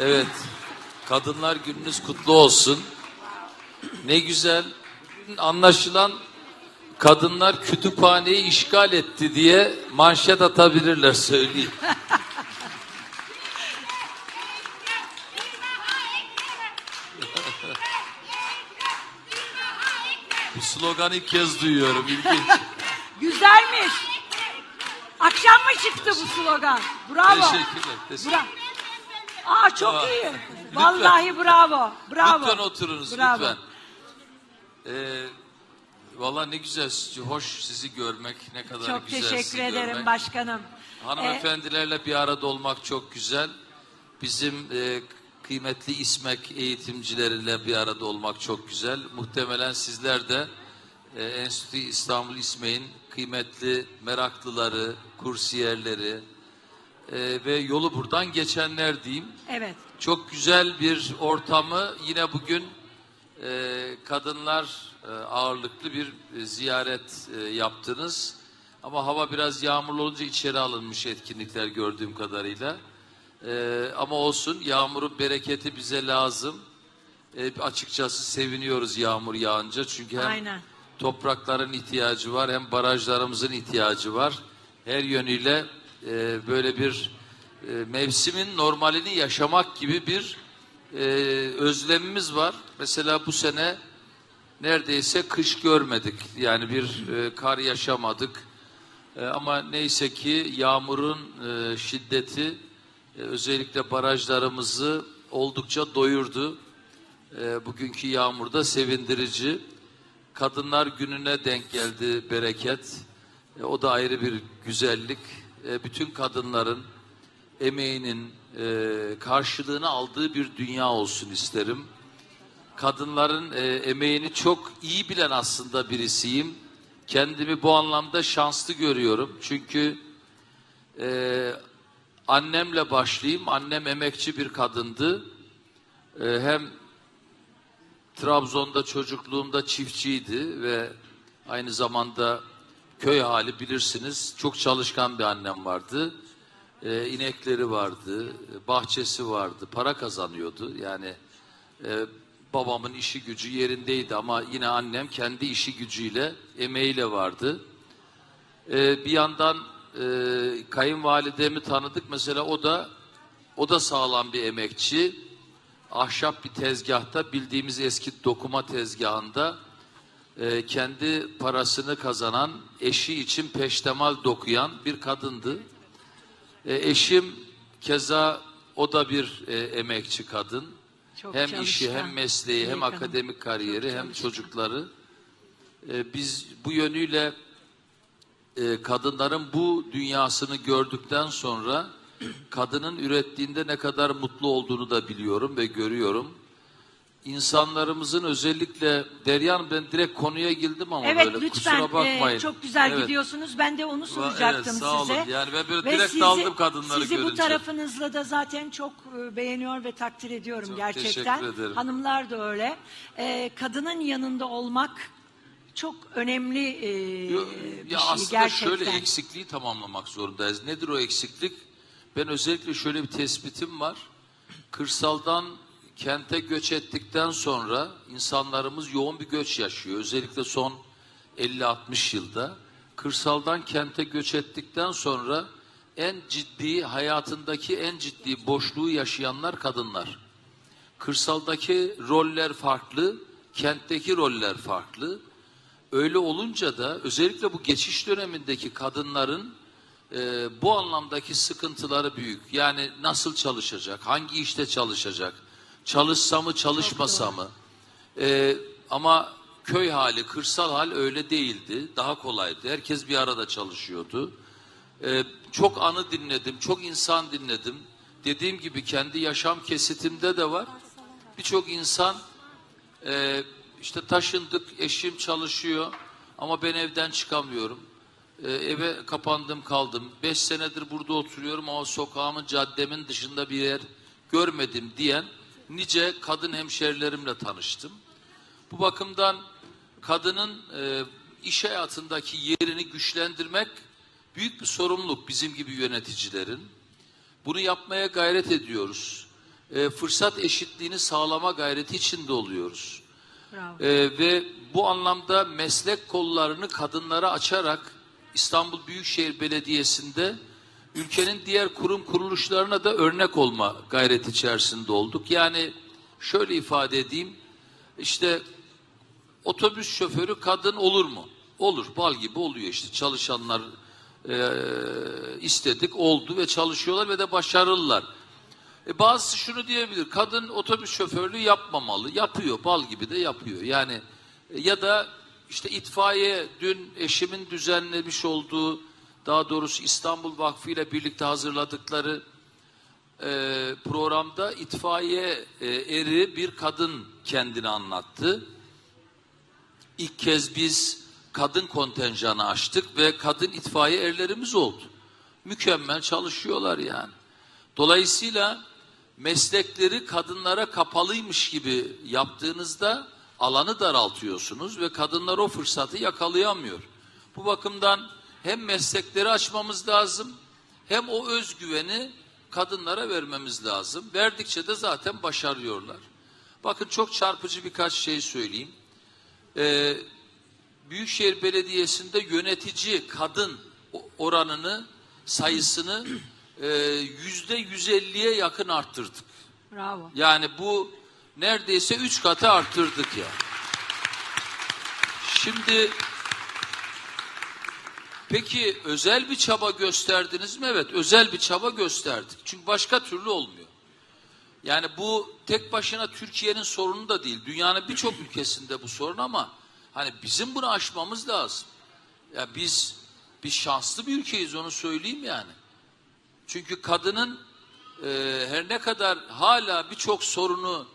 Evet. Kadınlar gününüz kutlu olsun. Ne güzel. Anlaşılan kadınlar kütüphaneyi işgal etti diye manşet atabilirler söyleyeyim. Bu sloganı ilk kez duyuyorum. İlginç. Güzelmiş. Akşam mı çıktı bu slogan? Bravo. Teşekkürler. teşekkürler. Bra Aa çok Aa, iyi. Vallahi bravo. Bravo. Lütfen oturunuz Bravo. lütfen. Ee, Valla ne güzel, hoş sizi görmek, ne kadar Çok güzel teşekkür sizi ederim görmek. başkanım. Hanımefendilerle bir arada olmak çok güzel. Bizim e, kıymetli İSMEK eğitimcileriyle bir arada olmak çok güzel. Muhtemelen sizler de e, Enstitü İstanbul İSMEK'in kıymetli meraklıları, kursiyerleri e, ve yolu buradan geçenler diyeyim. Evet. Çok güzel bir ortamı yine bugün e, kadınlar e, ağırlıklı bir e, ziyaret e, yaptınız. Ama hava biraz yağmurlu olunca içeri alınmış etkinlikler gördüğüm kadarıyla. E, ama olsun yağmurun bereketi bize lazım. E, açıkçası seviniyoruz yağmur yağınca çünkü hem Aynen. toprakların ihtiyacı var hem barajlarımızın ihtiyacı var. Her yönüyle e, böyle bir e, mevsimin normalini yaşamak gibi bir e, özlemimiz var. Mesela bu sene neredeyse kış görmedik. Yani bir e, kar yaşamadık. E, ama neyse ki yağmurun e, şiddeti e, özellikle barajlarımızı oldukça doyurdu. E, bugünkü yağmurda sevindirici. Kadınlar gününe denk geldi bereket. E, o da ayrı bir güzellik. E, bütün kadınların emeğinin e, karşılığını aldığı bir dünya olsun isterim. Kadınların e, emeğini çok iyi bilen aslında birisiyim. Kendimi bu anlamda şanslı görüyorum. Çünkü annemle başlayayım. Annem emekçi bir kadındı. Hem Trabzon'da çocukluğumda çiftçiydi ve aynı zamanda köy hali bilirsiniz. Çok çalışkan bir annem vardı. Ee, inekleri vardı, bahçesi vardı, para kazanıyordu. Yani e, babamın işi gücü yerindeydi ama yine annem kendi işi gücüyle, emeğiyle vardı. Ee, bir yandan e, kayınvalidemi tanıdık. Mesela o da o da sağlam bir emekçi ahşap bir tezgahta bildiğimiz eski dokuma tezgahında e, kendi parasını kazanan eşi için peştemal dokuyan bir kadındı. E, eşim keza o da bir e, emekçi kadın. Çok hem çalışkan. işi hem mesleği hem kadın. akademik kariyeri Çok hem çalışkan. çocukları. E, biz bu yönüyle e, kadınların bu dünyasını gördükten sonra kadının ürettiğinde ne kadar mutlu olduğunu da biliyorum ve görüyorum. İnsanlarımızın özellikle Deryan ben direkt konuya girdim ama Evet böyle lütfen kusura bakmayın. e, çok güzel Evet. gidiyorsunuz. Ben de onu evet, soracaktım sağ size. olun. Yani ben böyle Ve direkt sizi, daldım kadınları Sizi bu görünce. tarafınızla da zaten çok e, beğeniyor ve takdir ediyorum Çok gerçekten. teşekkür ederim. Hanımlar da öyle. E, kadının yanında olmak çok önemli e, Yo- bir Ya şey aslında gerçekten. şöyle eksikliği tamamlamak zorundayız. Nedir o eksiklik? Ben özellikle şöyle bir tespitim var. Kırsaldan kente göç ettikten sonra insanlarımız yoğun bir göç yaşıyor. Özellikle son 50-60 yılda. Kırsaldan kente göç ettikten sonra en ciddi hayatındaki en ciddi boşluğu yaşayanlar kadınlar. Kırsaldaki roller farklı, kentteki roller farklı. Öyle olunca da özellikle bu geçiş dönemindeki kadınların e, bu anlamdaki sıkıntıları büyük. Yani nasıl çalışacak, hangi işte çalışacak, çalışsa mı çalışmasa mı? E, ama köy hali, kırsal hal öyle değildi. Daha kolaydı. Herkes bir arada çalışıyordu. E, çok anı dinledim, çok insan dinledim. Dediğim gibi kendi yaşam kesitimde de var. Birçok insan ee, işte taşındık, eşim çalışıyor ama ben evden çıkamıyorum. Ee, eve kapandım kaldım. Beş senedir burada oturuyorum ama sokağımın, caddemin dışında bir yer görmedim diyen nice kadın hemşerilerimle tanıştım. Bu bakımdan kadının e, iş hayatındaki yerini güçlendirmek büyük bir sorumluluk bizim gibi yöneticilerin. Bunu yapmaya gayret ediyoruz. e, fırsat eşitliğini sağlama gayreti içinde oluyoruz. Bravo. Ee, ve bu anlamda meslek kollarını kadınlara açarak İstanbul Büyükşehir Belediyesi'nde ülkenin diğer kurum kuruluşlarına da örnek olma gayreti içerisinde olduk. Yani şöyle ifade edeyim, işte otobüs şoförü kadın olur mu? Olur, bal gibi oluyor işte çalışanlar eee, istedik, oldu ve çalışıyorlar ve de başarılılar. E bazısı şunu diyebilir, kadın otobüs şoförlüğü yapmamalı. Yapıyor, bal gibi de yapıyor. Yani e, ya da işte itfaiye, dün eşimin düzenlemiş olduğu, daha doğrusu İstanbul Vakfı ile birlikte hazırladıkları e, programda itfaiye e, eri bir kadın kendini anlattı. İlk kez biz kadın kontenjanı açtık ve kadın itfaiye erlerimiz oldu. Mükemmel çalışıyorlar yani. Dolayısıyla meslekleri kadınlara kapalıymış gibi yaptığınızda alanı daraltıyorsunuz ve kadınlar o fırsatı yakalayamıyor. Bu bakımdan hem meslekleri açmamız lazım hem o özgüveni kadınlara vermemiz lazım. Verdikçe de zaten başarıyorlar. Bakın çok çarpıcı birkaç şey söyleyeyim. Ee, Büyükşehir Belediyesi'nde yönetici kadın oranını, sayısını e, yüzde 150'ye yakın arttırdık. Bravo. Yani bu neredeyse üç katı arttırdık ya. Şimdi peki özel bir çaba gösterdiniz mi? Evet özel bir çaba gösterdik. Çünkü başka türlü olmuyor. Yani bu tek başına Türkiye'nin sorunu da değil. Dünyanın birçok ülkesinde bu sorun ama hani bizim bunu aşmamız lazım. Ya biz biz şanslı bir ülkeyiz onu söyleyeyim yani. Çünkü kadının e, her ne kadar hala birçok sorunu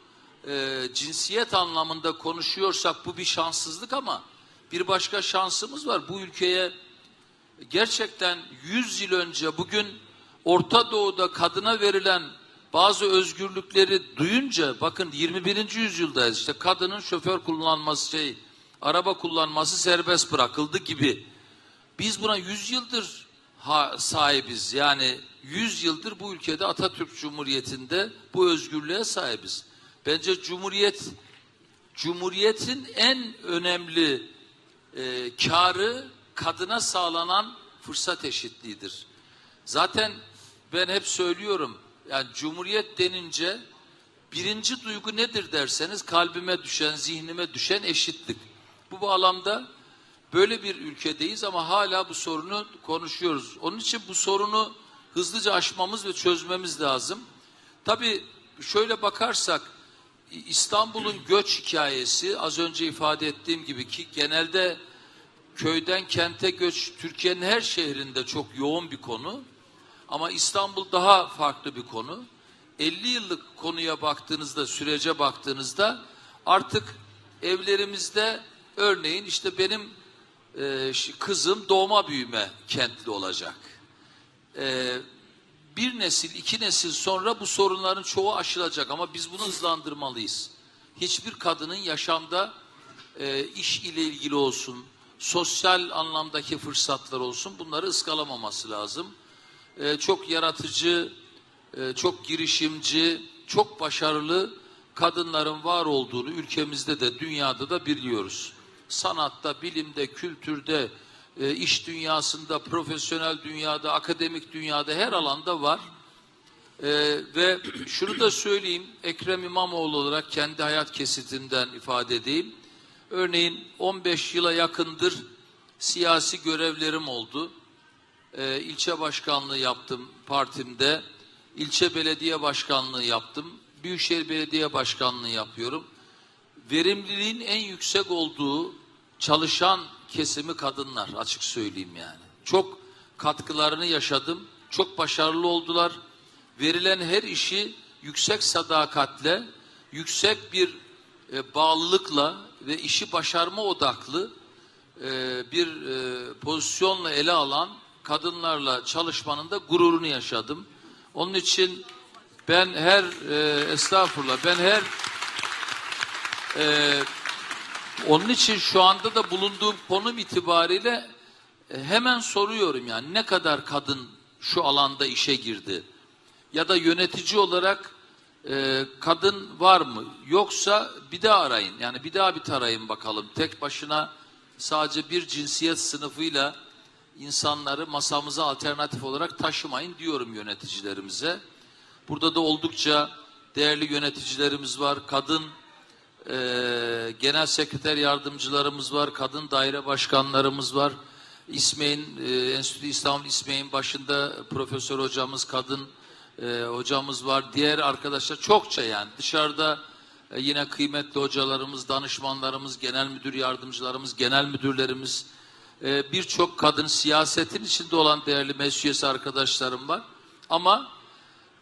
e, cinsiyet anlamında konuşuyorsak bu bir şanssızlık ama bir başka şansımız var. Bu ülkeye gerçekten 100 yıl önce bugün Orta Doğu'da kadına verilen bazı özgürlükleri duyunca bakın 21. yüzyıldayız işte kadının şoför kullanması şey araba kullanması serbest bırakıldı gibi. Biz buna 100 yıldır ha, sahibiz. Yani 100 yıldır bu ülkede Atatürk Cumhuriyeti'nde bu özgürlüğe sahibiz. Bence Cumhuriyet Cumhuriyetin en önemli e, karı kadına sağlanan fırsat eşitliğidir. Zaten ben hep söylüyorum yani Cumhuriyet denince birinci duygu nedir derseniz kalbime düşen, zihnime düşen eşitlik. Bu bağlamda böyle bir ülkedeyiz ama hala bu sorunu konuşuyoruz. Onun için bu sorunu hızlıca aşmamız ve çözmemiz lazım. Tabii şöyle bakarsak İstanbul'un göç hikayesi az önce ifade ettiğim gibi ki genelde köyden kente göç Türkiye'nin her şehrinde çok yoğun bir konu. Ama İstanbul daha farklı bir konu. 50 yıllık konuya baktığınızda, sürece baktığınızda artık evlerimizde örneğin işte benim e, kızım doğma büyüme kentli olacak. E, bir nesil, iki nesil sonra bu sorunların çoğu aşılacak ama biz bunu hızlandırmalıyız. Hiçbir kadının yaşamda e, iş ile ilgili olsun, sosyal anlamdaki fırsatlar olsun bunları ıskalamaması lazım. E, çok yaratıcı, e, çok girişimci, çok başarılı kadınların var olduğunu ülkemizde de dünyada da biliyoruz. Sanatta, bilimde, kültürde, e, iş dünyasında, profesyonel dünyada, akademik dünyada her alanda var. E, ve şunu da söyleyeyim, Ekrem İmamoğlu olarak kendi hayat kesitinden ifade edeyim. Örneğin 15 yıla yakındır siyasi görevlerim oldu. E, ilçe başkanlığı yaptım partimde. İlçe belediye başkanlığı yaptım. Büyükşehir Belediye Başkanlığı yapıyorum. Verimliliğin en yüksek olduğu çalışan kesimi kadınlar açık söyleyeyim yani. Çok katkılarını yaşadım. Çok başarılı oldular. Verilen her işi yüksek sadakatle, yüksek bir e, bağlılıkla ve işi başarma odaklı e, bir e, pozisyonla ele alan kadınlarla çalışmanın da gururunu yaşadım. Onun için ben her e, estağfurullah ben her e, onun için şu anda da bulunduğum konum itibariyle e, hemen soruyorum yani ne kadar kadın şu alanda işe girdi ya da yönetici olarak e, kadın var mı? Yoksa bir daha arayın. Yani bir daha bir tarayın bakalım. Tek başına sadece bir cinsiyet sınıfıyla insanları masamıza alternatif olarak taşımayın diyorum yöneticilerimize. Burada da oldukça değerli yöneticilerimiz var. Kadın e, genel sekreter yardımcılarımız var. Kadın daire başkanlarımız var. İsmail'in e, Enstitü İstanbul İsmail'in başında profesör hocamız, kadın e, hocamız var. Diğer arkadaşlar çokça yani dışarıda e, yine kıymetli hocalarımız, danışmanlarımız, genel müdür yardımcılarımız, genel müdürlerimiz, e, birçok kadın siyasetin içinde olan değerli meclis arkadaşlarım var. Ama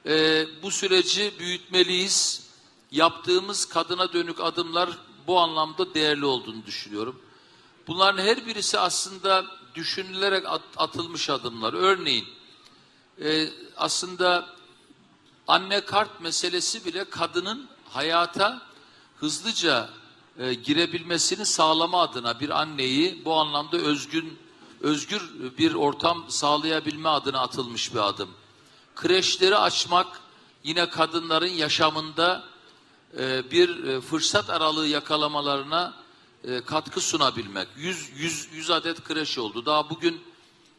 e, bu süreci büyütmeliyiz. Yaptığımız kadına dönük adımlar bu anlamda değerli olduğunu düşünüyorum. Bunların her birisi aslında düşünülerek at- atılmış adımlar. Örneğin e, aslında anne kart meselesi bile kadının hayata hızlıca e, girebilmesini sağlama adına bir anneyi bu anlamda özgün özgür bir ortam sağlayabilme adına atılmış bir adım. Kreşleri açmak yine kadınların yaşamında e, bir e, fırsat aralığı yakalamalarına e, katkı sunabilmek. 100, 100, 100 adet kreş oldu. Daha bugün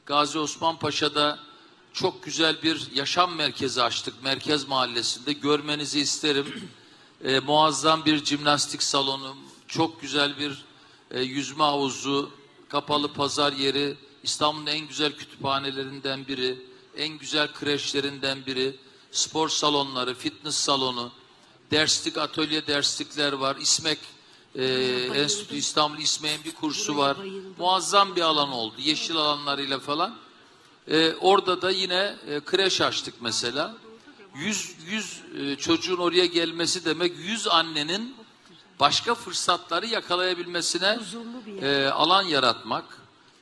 Gazi Osman Paşa'da çok güzel bir yaşam merkezi açtık. Merkez Mahallesi'nde görmenizi isterim. E, muazzam bir jimnastik salonu, çok güzel bir e, yüzme havuzu, kapalı pazar yeri, İstanbul'un en güzel kütüphanelerinden biri, en güzel kreşlerinden biri, spor salonları, fitness salonu, derslik, atölye derslikler var. İSMEK e, Enstitü İstanbul İSMEK'in bir kursu var. Muazzam bir alan oldu. Yeşil alanlarıyla falan. E, orada da yine e, kreş açtık mesela. 100 100 e, çocuğun oraya gelmesi demek 100 annenin başka fırsatları yakalayabilmesine e, alan yaratmak.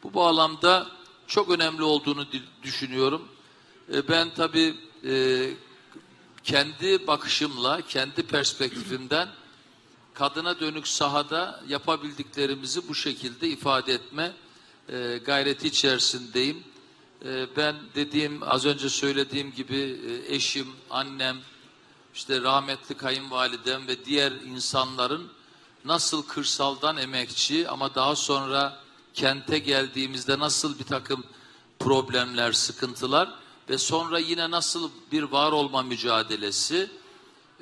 Bu bağlamda çok önemli olduğunu düşünüyorum. E, ben tabii e, kendi bakışımla, kendi perspektifimden kadına dönük sahada yapabildiklerimizi bu şekilde ifade etme e, gayreti içerisindeyim. E, ben dediğim, az önce söylediğim gibi e, eşim, annem, işte rahmetli kayınvalidem ve diğer insanların nasıl kırsaldan emekçi ama daha sonra kente geldiğimizde nasıl bir takım problemler, sıkıntılar ve sonra yine nasıl bir var olma mücadelesi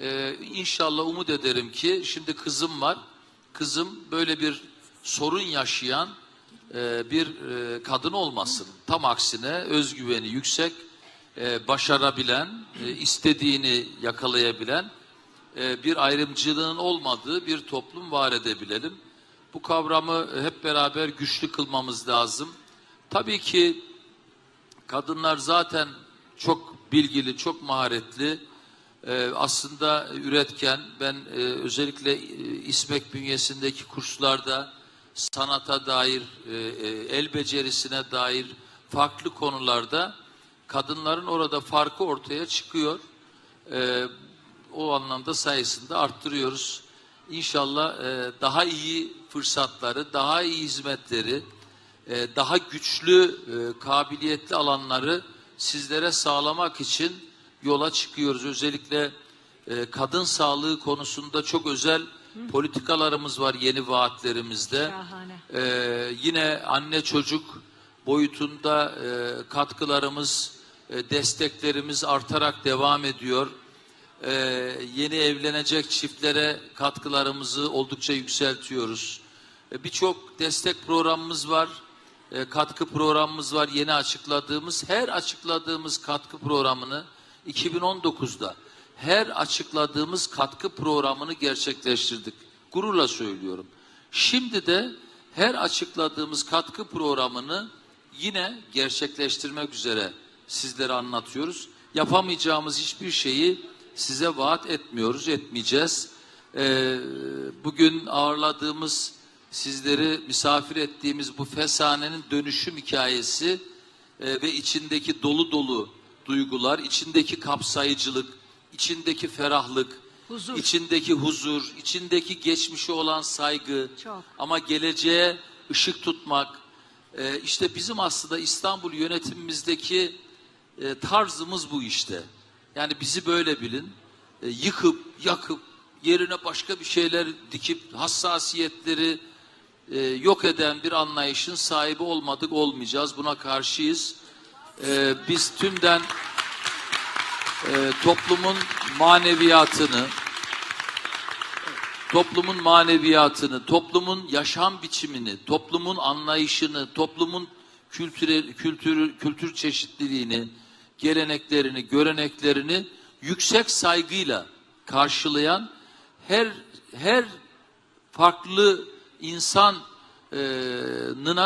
ee, inşallah umut ederim ki şimdi kızım var. Kızım böyle bir sorun yaşayan e, bir e, kadın olmasın. Tam aksine özgüveni yüksek, e, başarabilen, istediğini yakalayabilen bir ayrımcılığın olmadığı bir toplum var edebilelim. Bu kavramı hep beraber güçlü kılmamız lazım. Tabii ki kadınlar zaten çok bilgili, çok maharetli, aslında üretken. Ben özellikle e, İSMEK bünyesindeki kurslarda sanata dair, e, e, el becerisine dair farklı konularda kadınların orada farkı ortaya çıkıyor. E, o anlamda sayısını da arttırıyoruz. İnşallah daha iyi fırsatları, daha iyi hizmetleri, daha güçlü, kabiliyetli alanları sizlere sağlamak için yola çıkıyoruz. Özellikle kadın sağlığı konusunda çok özel politikalarımız var yeni vaatlerimizde. E, yine anne çocuk boyutunda e, katkılarımız, e, desteklerimiz artarak devam ediyor. E, yeni evlenecek çiftlere katkılarımızı oldukça yükseltiyoruz. E, Birçok destek programımız var, e, katkı programımız var yeni açıkladığımız. Her açıkladığımız katkı programını 2019'da her açıkladığımız katkı programını gerçekleştirdik. Gururla söylüyorum. Şimdi de her açıkladığımız katkı programını yine gerçekleştirmek üzere sizlere anlatıyoruz. Yapamayacağımız hiçbir şeyi size vaat etmiyoruz, etmeyeceğiz. Ee, bugün ağırladığımız, sizleri misafir ettiğimiz bu fesanenin dönüşüm hikayesi e, ve içindeki dolu dolu duygular, içindeki kapsayıcılık, içindeki ferahlık, Huzur. içindeki huzur, içindeki geçmişe olan saygı Çok. ama geleceğe ışık tutmak, e, işte bizim aslında İstanbul yönetimimizdeki e, tarzımız bu işte. Yani bizi böyle bilin. e, yıkıp yakıp yerine başka bir şeyler dikip hassasiyetleri e, yok eden bir anlayışın sahibi olmadık olmayacağız. Buna karşıyız. E, biz tümden e, toplumun maneviyatını, toplumun maneviyatını, toplumun yaşam biçimini, toplumun anlayışını, toplumun kültüre, kültür, kültür çeşitliliğini, geleneklerini, göreneklerini yüksek saygıyla karşılayan her her farklı insanına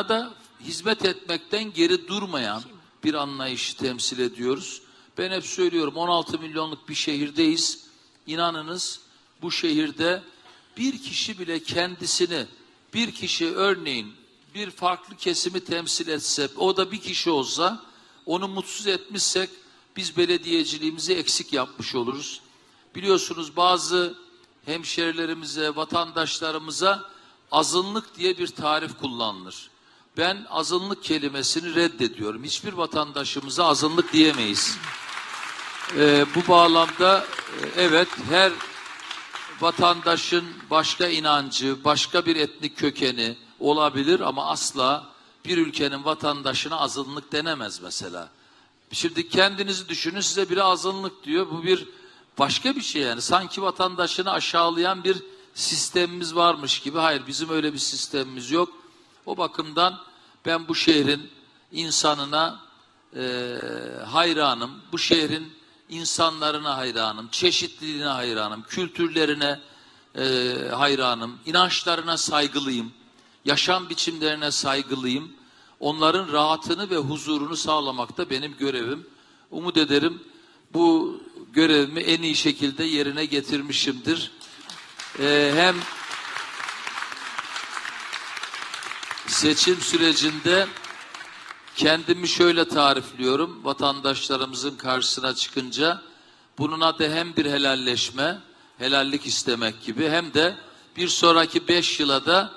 da hizmet etmekten geri durmayan bir anlayışı temsil ediyoruz. Ben hep söylüyorum 16 milyonluk bir şehirdeyiz. İnanınız bu şehirde bir kişi bile kendisini bir kişi örneğin bir farklı kesimi temsil etse o da bir kişi olsa onu mutsuz etmişsek biz belediyeciliğimizi eksik yapmış oluruz. Biliyorsunuz bazı hemşerilerimize, vatandaşlarımıza azınlık diye bir tarif kullanılır. Ben azınlık kelimesini reddediyorum. Hiçbir vatandaşımıza azınlık diyemeyiz. Ee, bu bağlamda e, evet her vatandaşın başka inancı, başka bir etnik kökeni olabilir ama asla bir ülkenin vatandaşına azınlık denemez mesela. Şimdi kendinizi düşünün size biri azınlık diyor. Bu bir başka bir şey yani. Sanki vatandaşını aşağılayan bir sistemimiz varmış gibi. Hayır bizim öyle bir sistemimiz yok. O bakımdan ben bu şehrin insanına e, hayranım. Bu şehrin insanlarına hayranım. Çeşitliliğine hayranım. Kültürlerine e, hayranım. inançlarına saygılıyım. Yaşam biçimlerine saygılıyım. Onların rahatını ve huzurunu sağlamak da benim görevim. Umut ederim bu görevimi en iyi şekilde yerine getirmişimdir. Ee, hem seçim sürecinde kendimi şöyle tarifliyorum vatandaşlarımızın karşısına çıkınca bunun adı hem bir helalleşme, helallik istemek gibi hem de bir sonraki beş yıla da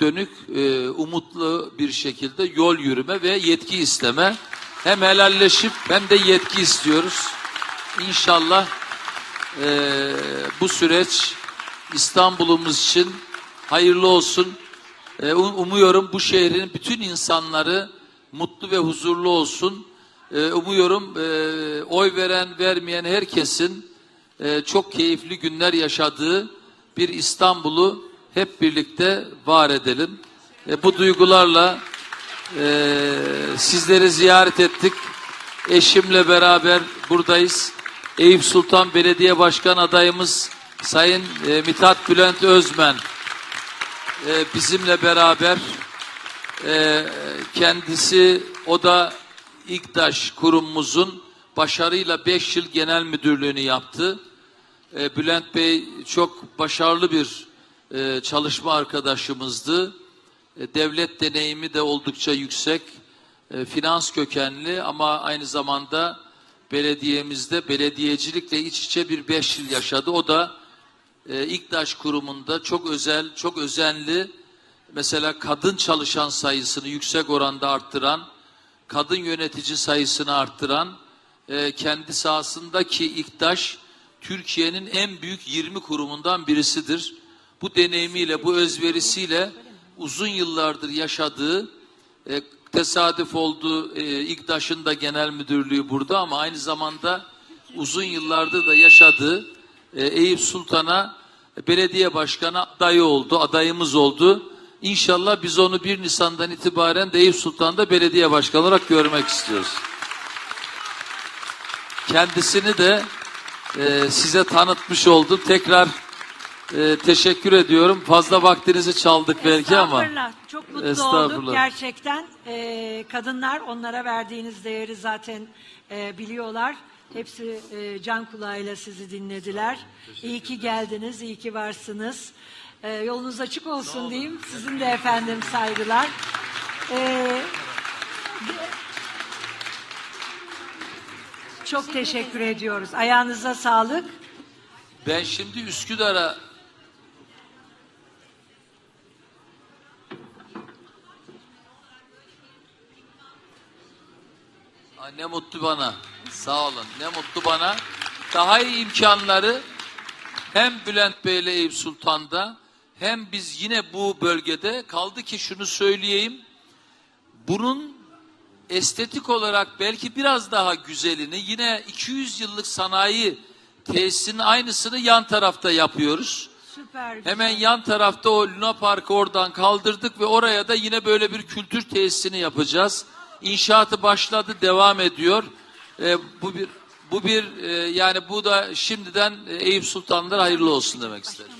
dönük e, umutlu bir şekilde yol yürüme ve yetki isteme. Hem helalleşip hem de yetki istiyoruz. İnşallah e, bu süreç İstanbul'umuz için hayırlı olsun. E, um- umuyorum bu şehrin bütün insanları mutlu ve huzurlu olsun. E, umuyorum e, oy veren vermeyen herkesin e, çok keyifli günler yaşadığı bir İstanbul'u hep birlikte var edelim. E, bu duygularla sizleri ziyaret ettik. Eşimle beraber buradayız. Eyüp Sultan Belediye Başkan adayımız Sayın Mithat Bülent Özmen e, bizimle beraber e, kendisi o da İGDAŞ kurumumuzun başarıyla 5 yıl genel müdürlüğünü yaptı. E, Bülent Bey çok başarılı bir e, çalışma arkadaşımızdı. Devlet deneyimi de oldukça yüksek. Finans kökenli ama aynı zamanda belediyemizde belediyecilikle iç içe bir 5 yıl yaşadı. O da e, İGDAŞ kurumunda çok özel, çok özenli mesela kadın çalışan sayısını yüksek oranda arttıran, kadın yönetici sayısını arttıran, e, kendi sahasındaki İGDAŞ Türkiye'nin en büyük 20 kurumundan birisidir. Bu deneyimiyle, bu özverisiyle uzun yıllardır yaşadığı e, tesadüf oldu. E, İGDAŞ'ın da genel müdürlüğü burada ama aynı zamanda uzun yıllardır da yaşadığı e, Eyüp Sultan'a belediye başkanı adayı oldu, adayımız oldu. İnşallah biz onu 1 Nisan'dan itibaren de Eyüp Sultan'da belediye başkanı olarak görmek istiyoruz. Kendisini de e, size tanıtmış oldum. Tekrar e, teşekkür ediyorum. Fazla vaktinizi çaldık belki ama. Çok mutlu olduk gerçekten. Ee, kadınlar onlara verdiğiniz değeri zaten e, biliyorlar. Hepsi e, can kulağıyla sizi dinlediler. İyi ki geldiniz, iyi ki varsınız. Ee, yolunuz açık olsun diyeyim. Sizin de efendim saygılar. Ee, çok teşekkür ediyoruz. Ayağınıza sağlık. Ben şimdi Üsküdar'a ne mutlu bana. Sağ olun. Ne mutlu bana. Daha iyi imkanları hem Bülent Bey ile Eyüp Sultan'da hem biz yine bu bölgede kaldı ki şunu söyleyeyim. Bunun estetik olarak belki biraz daha güzelini yine 200 yıllık sanayi tesisinin aynısını yan tarafta yapıyoruz. Süper. güzel. Hemen yan tarafta o Luna Park'ı oradan kaldırdık ve oraya da yine böyle bir kültür tesisini yapacağız. İnşaatı başladı, devam ediyor. Ee, bu bir bu bir e, yani bu da şimdiden e, Eyüp Sultanlar hayırlı olsun demek isterim.